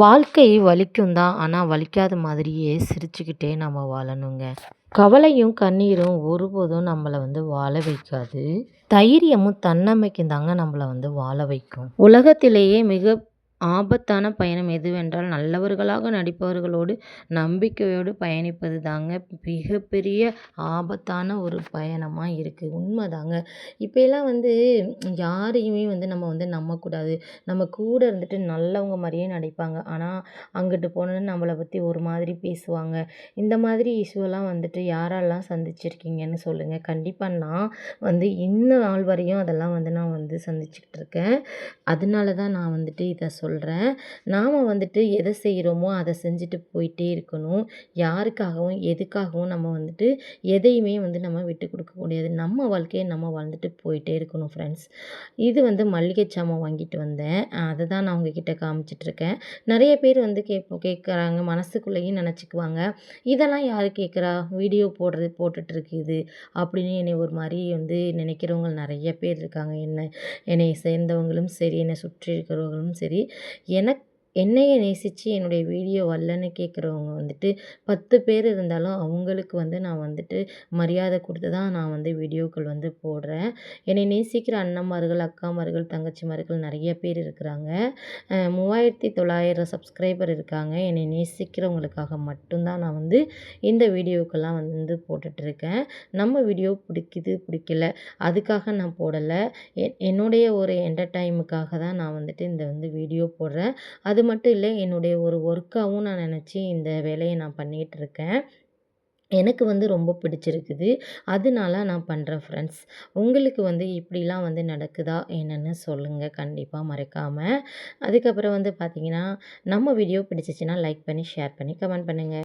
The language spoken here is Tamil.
வாழ்க்கை வலிக்கும் தான். ஆனால் வலிக்காத மாதிரியே சிரிச்சுக்கிட்டே நம்ம வாழணுங்க. கவலையும், கண்ணீரும் ஒருபோதும் நம்மளை வந்து வாழ வைக்காது. தைரியமும், தன்னம்பிக்கையும் தாங்க நம்மளை வந்து வாழ வைக்கும். உலகத்திலேயே மிக ஆபத்தான பயணம் எதுவென்றால், நல்லவர்களாக நடிப்பவர்களோடு நம்பிக்கையோடு பயணிப்பது தாங்க மிகப்பெரிய ஆபத்தான ஒரு பயணமா இருக்கு. உண்மதாங்க. இப்பல்லாம் வந்து யாரையுமே வந்து நம்ம வந்து நம்பக்கூடாது. நம்ம கூட இருந்துட்டு நல்லவங்க மாதிரியே நடிப்பாங்க. ஆனால் அங்கிட்டு போனோன்னு நம்மளை பற்றி ஒரு மாதிரி பேசுவாங்க. இந்த மாதிரி இஷ்யூலாம் வந்துட்டு யாரெல்லாம் சந்திச்சிருக்கீங்கன்னு சொல்லுங்கள் கண்டிப்பாக நான் வந்து இன்ன நாள் வரையும் அதெல்லாம் வந்து நான் வந்து சந்திச்சுக்கிட்டு இருக்கேன். அதனால தான் நான் வந்துட்டு இதை இத சொல்கிறேன் நாம் வந்துட்டு எதை செய்கிறோமோ அதை செஞ்சுட்டு போயிட்டே இருக்கணும். யாருக்காகவும், எதுக்காகவும் நம்ம வந்துட்டு எதையுமே வந்து நம்ம விட்டு கொடுக்க முடியாது. நம்ம வாழ்க்கையை நம்ம வாழ்ந்துட்டு போயிட்டே இருக்கணும் ஃப்ரெண்ட்ஸ். இது வந்து மளிகை சாமான் வாங்கிட்டு வந்தேன். அதை தான் நான் உங்ககிட்ட காமிச்சிட்டுருக்கேன். நிறைய பேர் வந்து கேப் கேட்குறாங்க மனசுக்குள்ளேயும் நினச்சிக்குவாங்க இதெல்லாம் யார் கேட்குறா வீடியோ போடுறது போட்டுட்ருக்குது அப்படின்னு என்னை ஒரு மாதிரி வந்து நினைக்கிறவங்க நிறைய பேர் இருக்காங்க. என்ன என்னை சேர்ந்தவங்களும் சரி, என்னை சுற்றி இருக்கிறவங்களும் சரி. எனக்கு என்னையை நேசித்து என்னுடைய வீடியோ வரலன்னு கேட்குறவங்க வந்துட்டு 10 பேர் இருந்தாலும், அவங்களுக்கு வந்து நான் வந்துட்டு மரியாதை கொடுத்து தான் நான் வந்து வீடியோக்கள் வந்து போடுறேன். என்னை நேசிக்கிற அண்ணன்மார்கள், அக்காமார்கள், தங்கச்சிமார்கள் நிறைய பேர் இருக்கிறாங்க. மூவாயிரத்தி தொள்ளாயிரம் சப்ஸ்கிரைபர் இருக்காங்க. என்னை நேசிக்கிறவங்களுக்காக மட்டும்தான் நான் வந்து இந்த வீடியோக்கெல்லாம் வந்து போட்டுட்ருக்கேன் நம்ம வீடியோ பிடிக்குது, பிடிக்கல அதுக்காக நான் போடலை என்னுடைய ஒரு என்டர்டைமுக்காக தான் நான் வந்துட்டு இந்த வந்து வீடியோ போடுறேன். அது அது மட்டும் இல்லை என்னுடைய ஒரு ஒர்க்காகவும் நான் நினச்சி இந்த வேலையை நான் பண்ணிட்டுருக்கேன். எனக்கு வந்து ரொம்ப பிடிச்சிருக்குது. அதனால நான் பண்ணுறேன் ஃப்ரெண்ட்ஸ். உங்களுக்கு வந்து இப்படிலாம் வந்து நடக்குதா என்னென்னு சொல்லுங்கள் கண்டிப்பாக மறக்காமல் அதுக்கப்புறம் வந்து பார்த்திங்கன்னா நம்ம வீடியோ பிடிச்சிச்சின்னா லைக் பண்ணி, ஷேர் பண்ணி, கமெண்ட் பண்ணுங்கள்